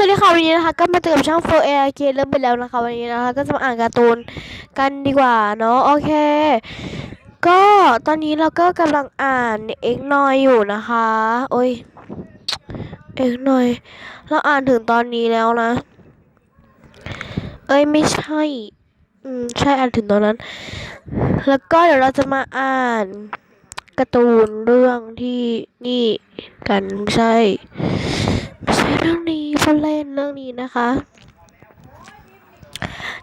สวัสดีค่ะวันนี้นะคะก็มาเจอกับช่างโฟเอเคเริ่มไปแล้วนะคะวันนี้นะคะก็จะมาอ่านการ์ตูนกันดีกว่าเนาะโอเค ก็ตอนนี้เราก็กำลังอ่านเอ็กนอยอยู่นะคะ โอ้ยเอ็กนอยเราอ่านถึงตอนนี้แล้วนะ เอ้ยไม่ใช่อืมใช่อ่านถึงตอนนั้น แล้วก็เดี๋ยวเราจะมาอ่านการ์ตูนเรื่องที่นี่กันใช่ไม่ใช่เรื่องนี้ พูดเล่นเรื่องนี้นะคะ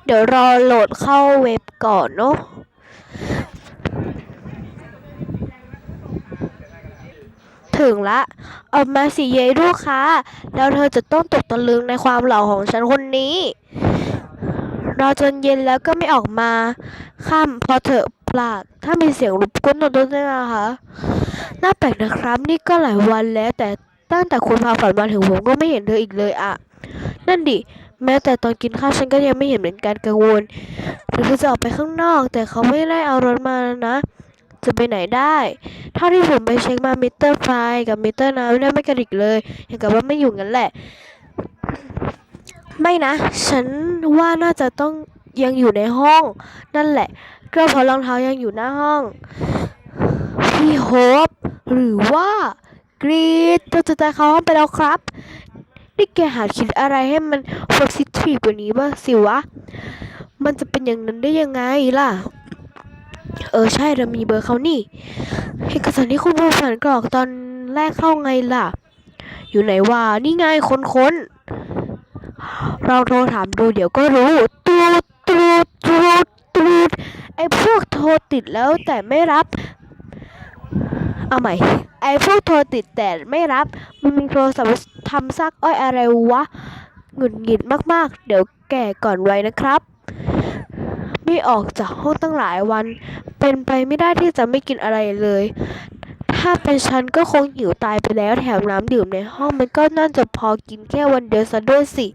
เดี๋ยวรอโหลดเข้าเว็บก่อนเนาะถึงละออกมาสิเยลูกค้า แล้วเธอจะต้องตกตะลึงในความหล่อของฉันคนนี้ รอจนเย็นแล้วก็ไม่ออกมาค่ำพอเถอะปลากถ้ามีเสียงรบกวนตรงนั้นด้วยนะคะ น่าแปลกนะครับ นี่ก็หลายวันแล้วแต่ ตั้งแต่คุณพาฝันมาถึงผมก็ไม่เห็นเธออีกเลยอะนั่นดิ แม้แต่ตอนกินข้าวฉันก็ยังไม่เห็นเหมือนกันกังวลหรือเธอจะออกไปข้างนอก แต่เขาไม่ได้เอารถมานะ จะไปไหนได้ เท่าที่ผมไปเช็คมามิเตอร์ไฟกับมิเตอร์น้ำเนี่ยไม่กระดิกเลยอย่างกับว่าไม่อยู่งั้นแหละ ไม่นะ ฉันว่าน่าจะต้องยังอยู่ในห้อง นั่นแหละก็เพราะรองเท้ายังอยู่หน้าห้อง พี่โฮปหรือว่า กรีดเธอจะตายเขาห้องไปแล้วครับ นี่แกหาคิดอะไรให้มันโฟซิทีกว่านี้บ้างสิวะ มันจะเป็นอย่างนั้นได้ยังไงล่ะ เออใช่เรามีเบอร์เขานี่เอกสารที่คุณผู้ฝันกรอกตอนแรกเข้าไงล่ะ อยู่ไหนวะนี่ไงค้นค้นๆเราโทรถามดูเดี๋ยวก็รู้ตูดตูดตูดตูดไอ้พวกโทรติดแล้วแต่ไม่รับ เอาใหม่ ไอ้พวกโทรติดแต่ไม่รับ มันมีโทรศัพท์ทำซักอ้อยอะไรวะ หงุดหงิดมากๆ เดี๋ยวแก่ก่อนไว้นะครับ ไม่ออกจากห้องตั้งหลายวัน เป็นไปไม่ได้ที่จะไม่กินอะไรเลย ถ้าเป็นฉันก็คงหิวตายไปแล้วแถมน้ำดื่มในห้องมันก็น่าจะพอกินแค่วันเดียวซะด้วยสิ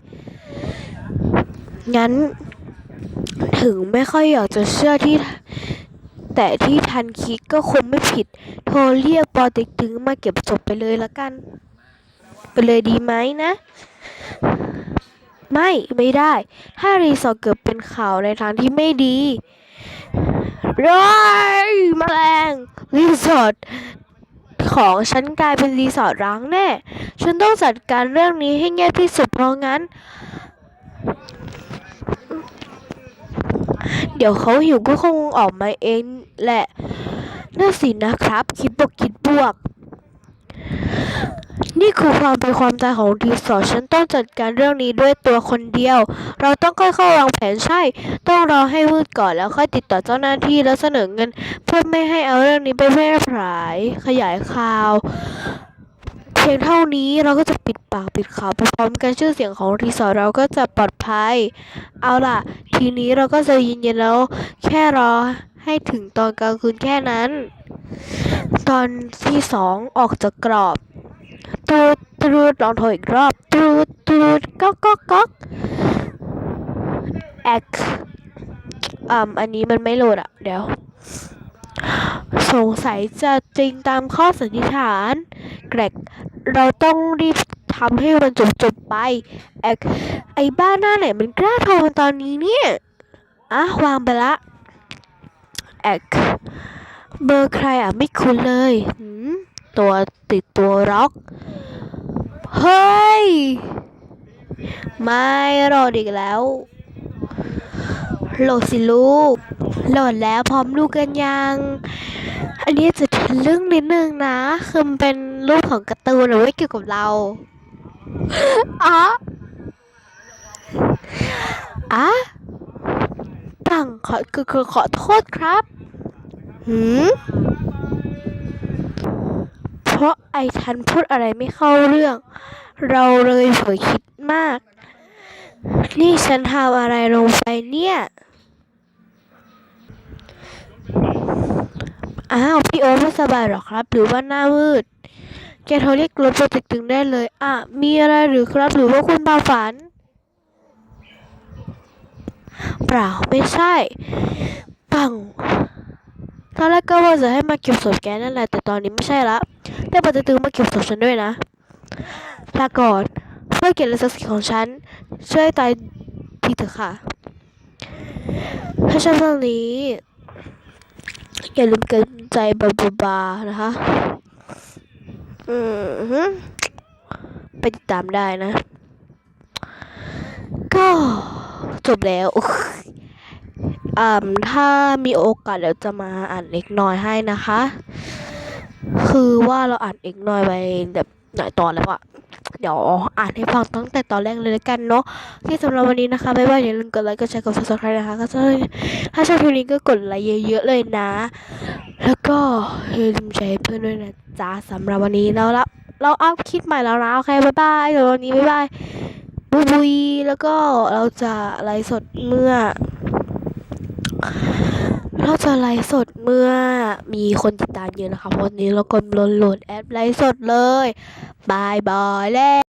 งั้น ถึงไม่ค่อยอยากจะเชื่อที่ แต่ที่ทันคิดก็คงไม่ผิด โทรเรียกปอเต็กตึงมาเก็บศพไปเลยละกัน ไปเลยดีไหมนะ ไม่ไม่ได้ ถ้ารีสอร์ทเกิดเป็นข่าวในทางที่ไม่ดีร้อยแมลงรีสอร์ทของฉันกลายเป็นรีสอร์ทร้างแน่ ฉันต้องจัดการเรื่องนี้ให้เงียบที่สุดเพราะงั้น เดี๋ยวเขาหิวก็คงออกมาเอง แหละน่าสินะครับ คิดบวกคิดบวก นี่คือความเป็นความตายของรีสอฉันต้องจัดการเรื่องนี้ด้วยตัวคนเดียว เราต้องค่อยๆวางแผนใช่ ต้องรอให้วืดก่อนแล้วค่อยติดต่อเจ้าหน้าที่แล้วเสนอเงิน เพื่อไม่ให้เอาเรื่องนี้ไปแพร่หลายขยายข่าวเพียงเท่านี้เราก็จะปิดปากปิดข่าวไปพร้อมกันชื่อเสียงของรีสอร์ทเราก็จะปลอดภัย เอาล่ะ ทีนี้เราก็จะยินเย็นแล้ว แค่รอ ให้ถึงตอนกลางคืนแค่นั้น ตอนที่สองออกจากกรอบตูดตูดลองโทรอีกรอบตูดตูดก๊อกก๊อกก๊อกแอกอ่าอันนี้มันไม่โหลดอะเดี๋ยว สงสัยจะจริงตามข้อสันนิษฐานแกรกเราต้องรีบทำให้มันจบจบไปแอกไอ้บ้าหน้าไหนมันกล้าโทรมาตอนนี้เนี่ยอะวางไปละ แอกเบอร์ใครอะไม่คุ้นเลยหืมตัวติดตัวร็อก เฮ้ย ไม่รอดอีกแล้ว โหลดสิลูก โหลดแล้วพร้อมดูกันยัง อันนี้จะทะลึ่งนิดนึงนะ คือมันเป็นรูปของการ์ตูนหรือว่าเกี่ยวกับเราอ๋ออะตังข อคือคือขอโทษครับหืมเพราะไอ้ทันพูดอะไรไม่เข้าเรื่อง เราเลยเผลอคิดมาก นี่ฉันทำอะไรลงไปเนี่ย อ้าว พี่โอ๊ตไม่สบายหรอครับ หรือว่าหน้ามืด แกโทรเรียกรถโปรเจกต์ตึงได้เลย อะ มีอะไรหรือครับ หรือว่าคุณบาฝัน เปล่าไม่ใช่ ปังตอนแรกก็ว่าจะให้มาเก็บศพแกนั่นแหละแต่ตอนนี้ไม่ใช่ละแต่ปฏิตึงมาเก็บศพฉันด้วยนะลาก่อนเพื่อเกียรติศักดิ์ศรีของฉัน ช่วยตายทีเถอะค่ะ ถ้าชอบเรื่องนี้ อย่าลืมเกินใจบาบาบานะคะ อืมฮึไปติดตามได้นะ ก็ จบแล้วอ่าถ้ามีโอกาสเดี๋ยวจะมาอ่านเล็กน้อยให้นะคะ คือว่าเราอ่านเอกน้อยไปแบบหลายตอนแล้วอะเดี๋ยวอ่านให้ฟังตั้งแต่ตอนแรกเลยแล้วกันเนาะที่สำหรับวันนี้นะคะบ๊ายบายอย่าลืมกดไลค์กดแชร์กด subscribe นะคะก็ถ้าชอบคลิปนี้ก็กดไลค์เยอะๆเลยนะ แล้วก็อย่าลืมแชร์ให้เพื่อนด้วยนะจ๊ะสำหรับวันนี้เราละเราอัพคลิปใหม่แล้วนะโอเคบ๊ายบายเดี๋ยววันนี้บ๊ายบาย บุยบุยแล้วก็เราจะไลฟ์สดเมื่อ เราจะไลฟ์สดเมื่อมีคนติดตามเยอะนะคะวันนี้เรากำลังโหลดแอปไลฟ์สดเลยบายบายแล้ว